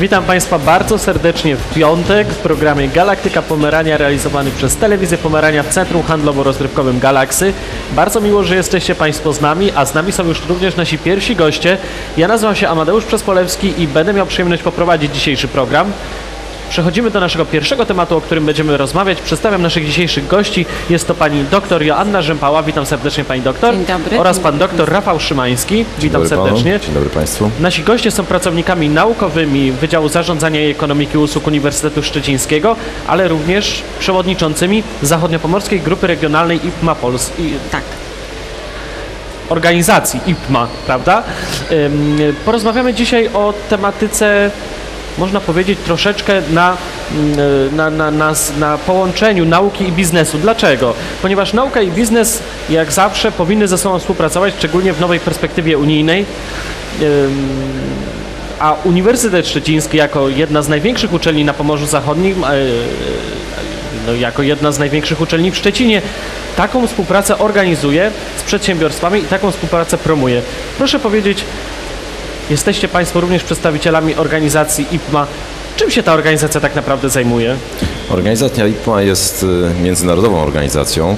Witam Państwa bardzo serdecznie w piątek w programie Galaktyka Pomerania realizowany przez Telewizję Pomerania w Centrum Handlowo-Rozrywkowym Galaksy. Bardzo miło, że jesteście Państwo z nami, a z nami są już również nasi pierwsi goście. Ja nazywam się Amadeusz Przespolewski i będę miał przyjemność poprowadzić dzisiejszy program. Przechodzimy do naszego pierwszego tematu, o którym będziemy rozmawiać. Przedstawiam naszych dzisiejszych gości. Jest to pani doktor Joanna Rzępała. Witam serdecznie pani doktor. Dzień dobry. Oraz pan doktor Rafał Szymański. Witam Dobry panu. serdecznie. Dzień dobry Państwu. Nasi goście są pracownikami naukowymi Wydziału Zarządzania i Ekonomiki Usług Uniwersytetu Szczecińskiego, ale również przewodniczącymi Zachodniopomorskiej Grupy Regionalnej IPMA Pols i Tak. organizacji IPMA, prawda? Porozmawiamy dzisiaj o tematyce, można powiedzieć, troszeczkę na, ym, na, na, na, na połączeniu nauki i biznesu. Dlaczego? Ponieważ nauka i biznes, jak zawsze, powinny ze sobą współpracować, szczególnie w nowej perspektywie unijnej. A Uniwersytet Szczeciński jako jedna z największych uczelni na Pomorzu Zachodnim, e, no, jako jedna z największych uczelni w Szczecinie, taką współpracę organizuje z przedsiębiorstwami i taką współpracę promuje. Proszę powiedzieć, jesteście Państwo również przedstawicielami organizacji IPMA. Czym się ta organizacja tak naprawdę zajmuje? Organizacja IPMA jest y, międzynarodową organizacją, e,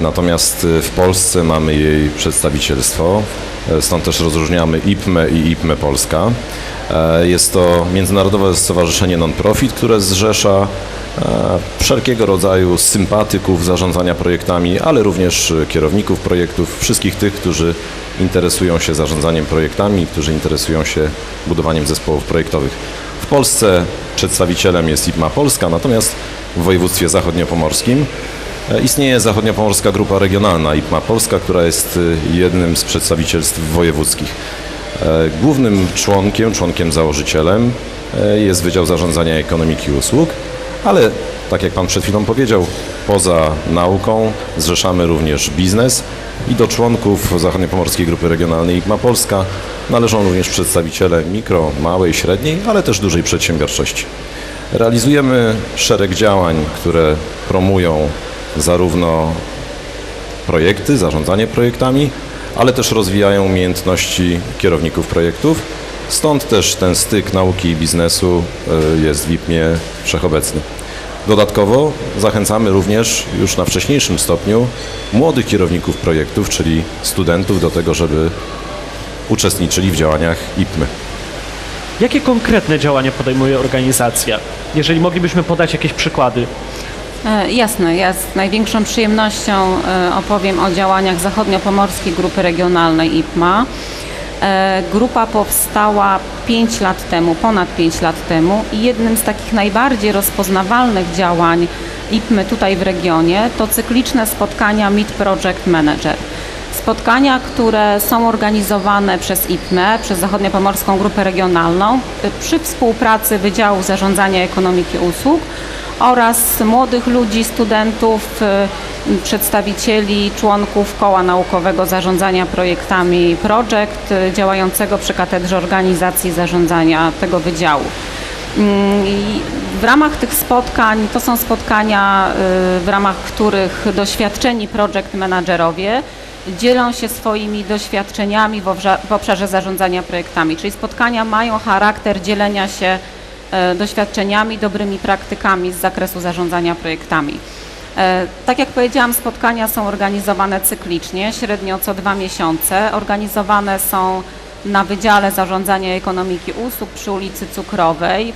natomiast y, w Polsce mamy jej przedstawicielstwo, stąd też rozróżniamy IPMę i IPMę Polska. Jest to międzynarodowe stowarzyszenie non-profit, które zrzesza wszelkiego rodzaju sympatyków zarządzania projektami, ale również y, kierowników projektów, wszystkich tych, którzy interesują się zarządzaniem projektami, którzy interesują się budowaniem zespołów projektowych. W Polsce przedstawicielem jest IPMA Polska, natomiast w województwie zachodniopomorskim e, istnieje Zachodniopomorska Grupa Regionalna IPMA Polska, która jest e, jednym z przedstawicielstw wojewódzkich. E, Głównym członkiem, członkiem założycielem e, jest Wydział Zarządzania Ekonomiki i Usług, ale tak jak Pan przed chwilą powiedział, poza nauką zrzeszamy również biznes i do członków Zachodniopomorskiej Grupy Regionalnej IPMA Polska należą również przedstawiciele mikro, małej, średniej, ale też dużej przedsiębiorczości. Realizujemy szereg działań, które promują zarówno projekty, zarządzanie projektami, ale też rozwijają umiejętności kierowników projektów. Stąd też ten styk nauki i biznesu y, jest w IPMie wszechobecny. Dodatkowo zachęcamy również już na wcześniejszym stopniu młodych kierowników projektów, czyli studentów do tego, żeby uczestniczyli w działaniach IPMy. Jakie konkretne działania podejmuje organizacja? Jeżeli moglibyśmy podać jakieś przykłady. E, Jasne, ja z największą przyjemnością e, opowiem o działaniach Zachodniopomorskiej Grupy Regionalnej IPMA. E, Grupa powstała 5 lat temu, ponad 5 lat temu i jednym z takich najbardziej rozpoznawalnych działań IPMy tutaj w regionie to cykliczne spotkania Meet Project Manager. Spotkania, które są organizowane przez IPME, przez Zachodniopomorską Grupę Regionalną y, przy współpracy Wydziału Zarządzania Ekonomiki Usług oraz młodych ludzi, studentów, y, przedstawicieli, członków Koła Naukowego Zarządzania Projektami Project y, działającego przy Katedrze Organizacji Zarządzania tego wydziału. Mm, w ramach tych spotkań, to są spotkania, y, w ramach których doświadczeni project managerowie dzielą się swoimi doświadczeniami w, obszarze zarządzania projektami. Czyli spotkania mają charakter dzielenia się doświadczeniami, dobrymi praktykami z zakresu zarządzania projektami. E, Tak jak powiedziałam, spotkania są organizowane cyklicznie, średnio co dwa miesiące. Organizowane są na Wydziale Zarządzania Ekonomiki Usług przy ulicy Cukrowej.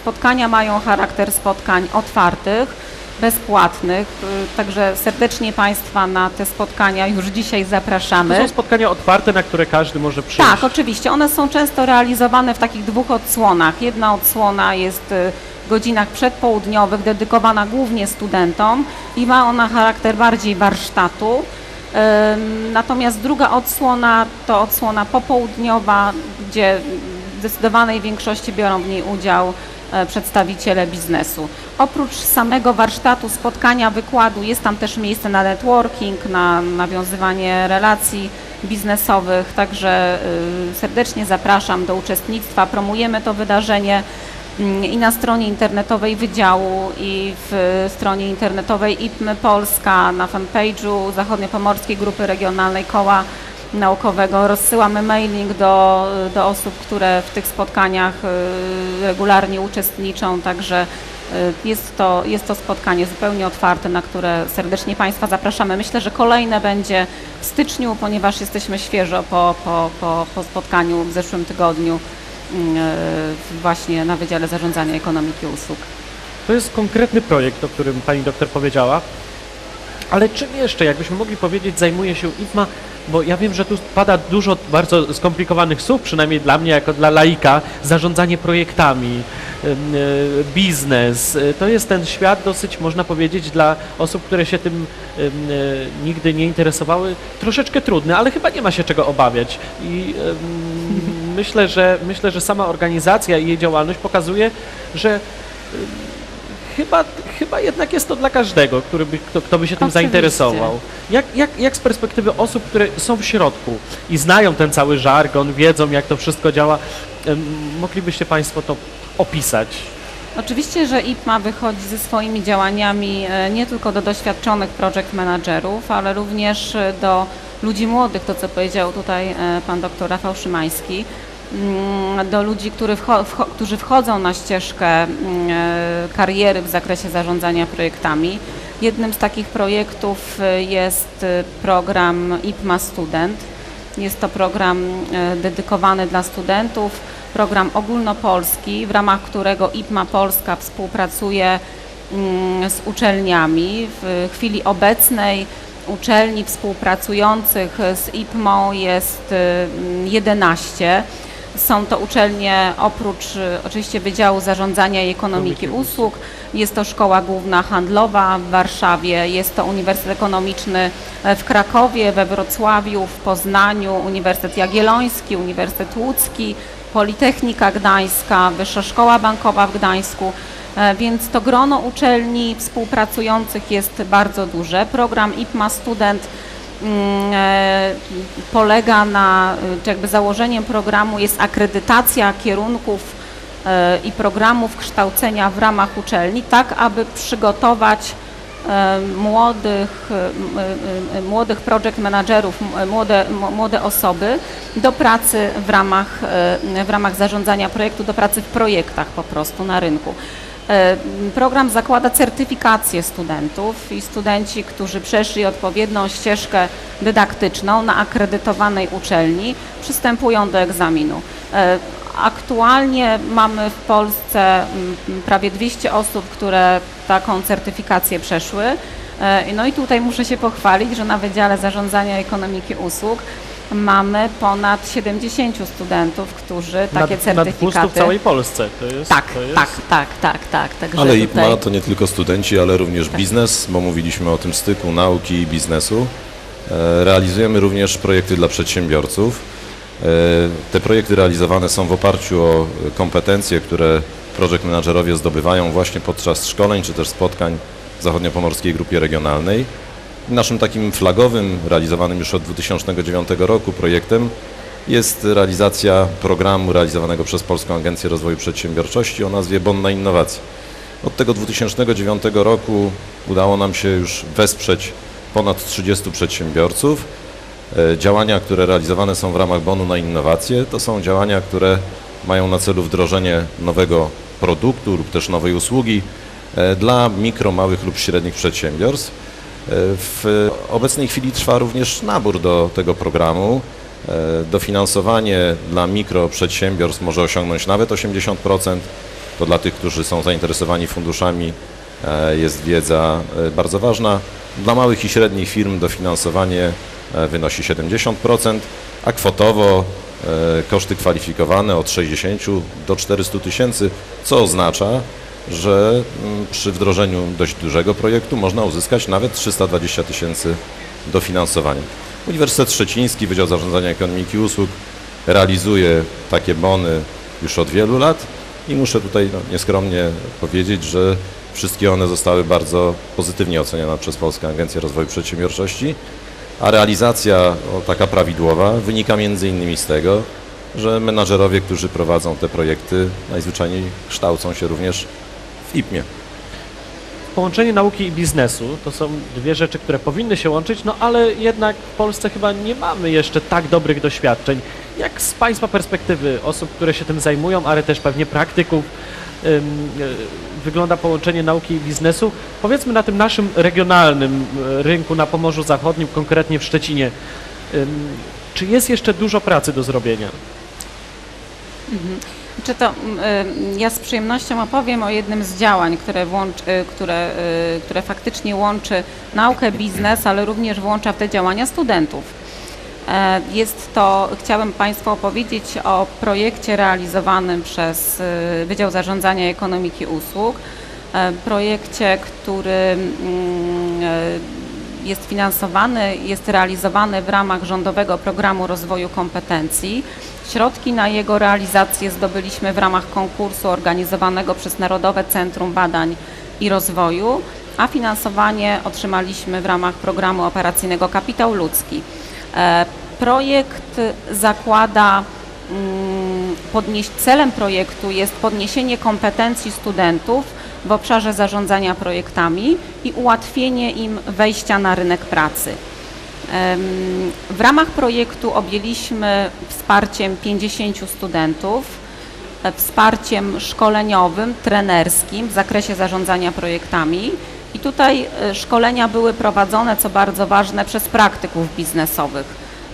Spotkania mają charakter spotkań otwartych, bezpłatnych, y, także serdecznie Państwa na te spotkania już dzisiaj To zapraszamy. są spotkania otwarte, na które każdy może przyjść. Tak, oczywiście. One są często realizowane w takich dwóch odsłonach. Jedna odsłona jest y, w godzinach przedpołudniowych, dedykowana głównie studentom i ma ona charakter bardziej warsztatu. Natomiast druga odsłona to odsłona popołudniowa, gdzie w zdecydowanej większości biorą w niej udział przedstawiciele biznesu. Oprócz samego warsztatu, spotkania, wykładu jest tam też miejsce na networking, na nawiązywanie relacji biznesowych, także y, serdecznie zapraszam do uczestnictwa. Promujemy to wydarzenie mm, i na stronie internetowej Wydziału i w stronie internetowej IPMY Polska, na fanpage'u Zachodniopomorskiej Grupy Regionalnej Koła naukowego. Rozsyłamy mailing do, do osób, które w tych spotkaniach y, regularnie uczestniczą, także y, jest to, jest to spotkanie zupełnie otwarte, na które serdecznie Państwa zapraszamy. Myślę, że kolejne będzie w styczniu, ponieważ jesteśmy świeżo po, po, po, po spotkaniu w zeszłym tygodniu y, właśnie na Wydziale Zarządzania Ekonomiki Usług. To jest konkretny projekt, o którym pani doktor powiedziała. Ale czym jeszcze, jakbyśmy mogli powiedzieć, zajmuje się IFMA? Bo ja wiem, że tu pada dużo bardzo skomplikowanych słów, przynajmniej dla mnie, jako dla laika, zarządzanie projektami, y, biznes. Y, To jest ten świat dosyć, można powiedzieć, dla osób, które się tym ym, y, nigdy nie interesowały, troszeczkę trudny, ale chyba nie ma się czego obawiać. I myślę, że, myślę, że sama organizacja i jej działalność pokazuje, że Chyba, chyba jednak jest to dla każdego, który by, kto, kto by się tym Oczywiście. zainteresował. Jak, jak, jak z perspektywy osób, które są w środku i znają ten cały żargon, wiedzą jak to wszystko działa, em, moglibyście Państwo to opisać? Oczywiście, że IPMA wychodzi ze swoimi działaniami e, nie tylko do doświadczonych project managerów, ale również e, do ludzi młodych, to co powiedział tutaj e, pan dr Rafał Szymański, do ludzi, którzy wchodzą na ścieżkę mm, e, kariery w zakresie zarządzania projektami. Jednym z takich projektów e, jest e, program IPMA Student. Jest to program dedykowany dla studentów, program ogólnopolski, w ramach którego IPMA Polska współpracuje mm, z uczelniami. W chwili obecnej uczelni współpracujących z IPMą jest y, mm, 11. Są to uczelnie oprócz y, oczywiście Wydziału Zarządzania i Ekonomiki Usług, jest to Szkoła Główna Handlowa w Warszawie, jest to Uniwersytet Ekonomiczny e, w Krakowie, we Wrocławiu, w Poznaniu, Uniwersytet Jagielloński, Uniwersytet Łódzki, Politechnika Gdańska, Wyższa Szkoła Bankowa w Gdańsku. E, Więc to grono uczelni współpracujących jest bardzo duże. Program IPMA Student polega na, czy jakby założeniem programu jest akredytacja kierunków e, i programów kształcenia w ramach uczelni, tak aby przygotować e, młodych, e, e, młodych project managerów, młode, młode osoby do pracy w ramach, e, w ramach zarządzania projektu, do pracy w projektach po prostu na rynku. E, Program zakłada certyfikację studentów i studenci, którzy przeszli odpowiednią ścieżkę dydaktyczną na akredytowanej uczelni, przystępują do egzaminu. E, Aktualnie mamy w Polsce mm, prawie 200 osób, które taką certyfikację przeszły. E, No i tutaj muszę się pochwalić, że na Wydziale Zarządzania Ekonomiki Usług mamy ponad 70 studentów, którzy takie nad, nad 200 certyfikaty... w całej Polsce. To jest, Tak, to jest... tak, tak, tak, tak. Także Ale tutaj... IPMA to nie tylko studenci, ale również biznes, bo mówiliśmy o tym styku nauki i biznesu. E, Realizujemy również projekty dla przedsiębiorców. E, Te projekty realizowane są w oparciu o kompetencje, które project managerowie zdobywają właśnie podczas szkoleń czy też spotkań w Zachodniopomorskiej Grupie Regionalnej. Naszym takim flagowym, realizowanym już od 2009 roku projektem jest realizacja programu realizowanego przez Polską Agencję Rozwoju Przedsiębiorczości o nazwie Bon na Innowacje. Od tego 2009 roku udało nam się już wesprzeć ponad 30 przedsiębiorców. E, Działania, które realizowane są w ramach bonu na innowacje, to są działania, które mają na celu wdrożenie nowego produktu lub też nowej usługi e, dla mikro, małych lub średnich przedsiębiorstw. W obecnej chwili trwa również nabór do tego programu. E, Dofinansowanie dla mikroprzedsiębiorstw może osiągnąć nawet 80%. To dla tych, którzy są zainteresowani funduszami e, jest wiedza e, bardzo ważna. Dla małych i średnich firm dofinansowanie wynosi 70%, a kwotowo koszty kwalifikowane od 60 do 400 tysięcy, co oznacza, że mm, przy wdrożeniu dość dużego projektu można uzyskać nawet 320 tysięcy dofinansowania. Uniwersytet Szczeciński, Wydział Zarządzania Ekonomiki i Usług realizuje takie bony już od wielu lat i muszę tutaj no, nieskromnie powiedzieć, że wszystkie one zostały bardzo pozytywnie ocenione przez Polską Agencję Rozwoju Przedsiębiorczości, a realizacja o, taka prawidłowa wynika między innymi z tego, że menadżerowie, którzy prowadzą te projekty najzwyczajniej kształcą się również w IPMie. połączenie nauki i biznesu to są dwie rzeczy, które powinny się łączyć, no ale jednak w Polsce chyba nie mamy jeszcze tak dobrych doświadczeń. Jak z Państwa perspektywy osób, które się tym zajmują, ale też pewnie praktyków, ym, y, wygląda połączenie nauki i biznesu? Powiedzmy na tym naszym regionalnym y, rynku na Pomorzu Zachodnim, konkretnie w Szczecinie. Ym, Czy jest jeszcze dużo pracy do zrobienia? Czy to mm, y, ja z przyjemnością opowiem o jednym z działań, które, włącz, y, które, y, które faktycznie łączy naukę, biznes, ale również włącza w te działania studentów. E, Jest to, chciałabym Państwu opowiedzieć o projekcie realizowanym przez Wydział Zarządzania Ekonomiki Usług. E, Projekcie, który mm, e, jest finansowany, jest realizowany w ramach Rządowego Programu Rozwoju Kompetencji. Środki na jego realizację zdobyliśmy w ramach konkursu organizowanego przez Narodowe Centrum Badań i Rozwoju, a finansowanie otrzymaliśmy w ramach programu operacyjnego Kapitał Ludzki. E, Projekt zakłada mm, podnieś, celem projektu jest podniesienie kompetencji studentów w obszarze zarządzania projektami i ułatwienie im wejścia na rynek pracy. W ramach projektu objęliśmy wsparciem 50 studentów, e, wsparciem szkoleniowym, trenerskim w zakresie zarządzania projektami. I tutaj e, szkolenia były prowadzone, co bardzo ważne, przez praktyków biznesowych,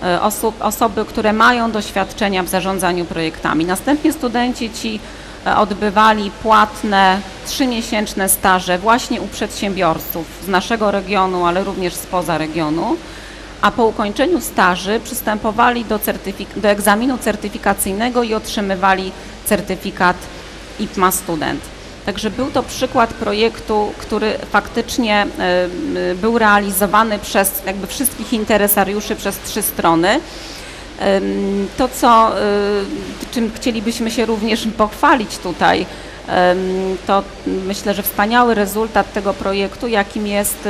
e, osoby, które mają doświadczenia w zarządzaniu projektami. Następnie studenci ci odbywali płatne trzymiesięczne staże właśnie u przedsiębiorców z naszego regionu, ale również spoza regionu a po ukończeniu staży przystępowali do, do egzaminu certyfikacyjnego i otrzymywali certyfikat IPMA Student. Także był to przykład projektu, który faktycznie y, był realizowany przez jakby wszystkich interesariuszy przez trzy strony. To, co, y, czym chcielibyśmy się również pochwalić tutaj, to myślę, że wspaniały rezultat tego projektu, jakim jest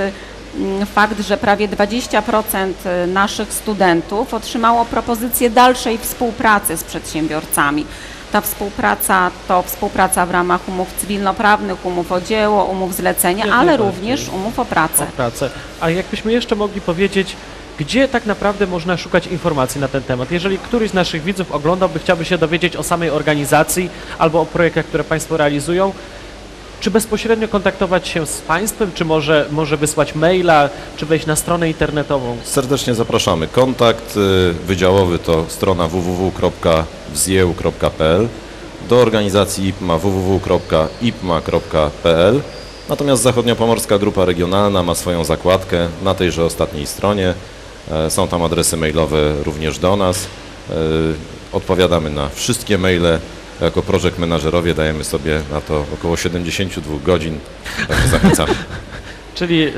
fakt, że prawie 20% naszych studentów otrzymało propozycję dalszej współpracy z przedsiębiorcami. Ta współpraca to współpraca w ramach umów cywilnoprawnych, umów o dzieło, umów zlecenia, Jak ale najbardziej. również umów o pracę. o pracę. A jakbyśmy jeszcze mogli powiedzieć, gdzie tak naprawdę można szukać informacji na ten temat? Jeżeli któryś z naszych widzów oglądałby, chciałby się dowiedzieć o samej organizacji albo o projektach, które Państwo realizują, czy bezpośrednio kontaktować się z Państwem, czy może, może wysłać maila, czy wejść na stronę internetową? Serdecznie zapraszamy. Kontakt y, wydziałowy to strona www.wzieł.pl do organizacji IPMA www.ipma.pl Natomiast Zachodniopomorska Grupa Regionalna ma swoją zakładkę na tejże ostatniej stronie. E, Są tam adresy mailowe również do nas. E, Odpowiadamy na wszystkie maile. Jako project menadżerowie dajemy sobie na to około 72 godzin. Także zachęcamy. Czyli je-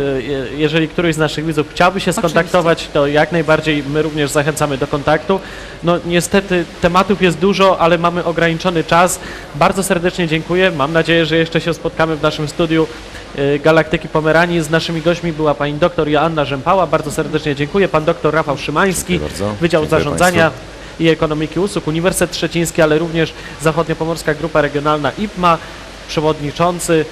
jeżeli któryś z naszych widzów chciałby się skontaktować, to jak najbardziej my również zachęcamy do kontaktu. No niestety tematów jest dużo, ale mamy ograniczony czas. Bardzo serdecznie dziękuję. Mam nadzieję, że jeszcze się spotkamy w naszym studiu y, Galaktyki Pomeranii. Z naszymi gośćmi była pani doktor Joanna Rzępała. Bardzo serdecznie dziękuję. Pan doktor Rafał Szymański. Wydział Dziękuję Zarządzania państwu. I Ekonomiki Usług, Uniwersytet Szczeciński, ale również Zachodniopomorska Grupa Regionalna IPMA przewodniczący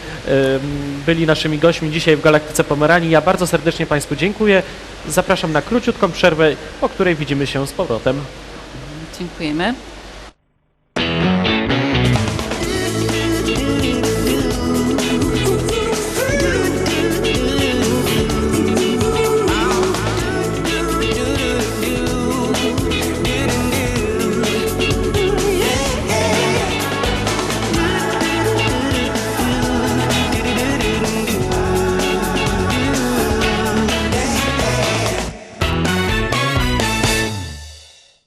byli naszymi gośćmi dzisiaj w Galaktyce Pomeranii. Ja bardzo serdecznie Państwu dziękuję. Zapraszam na króciutką przerwę, po której widzimy się z powrotem. Dziękujemy.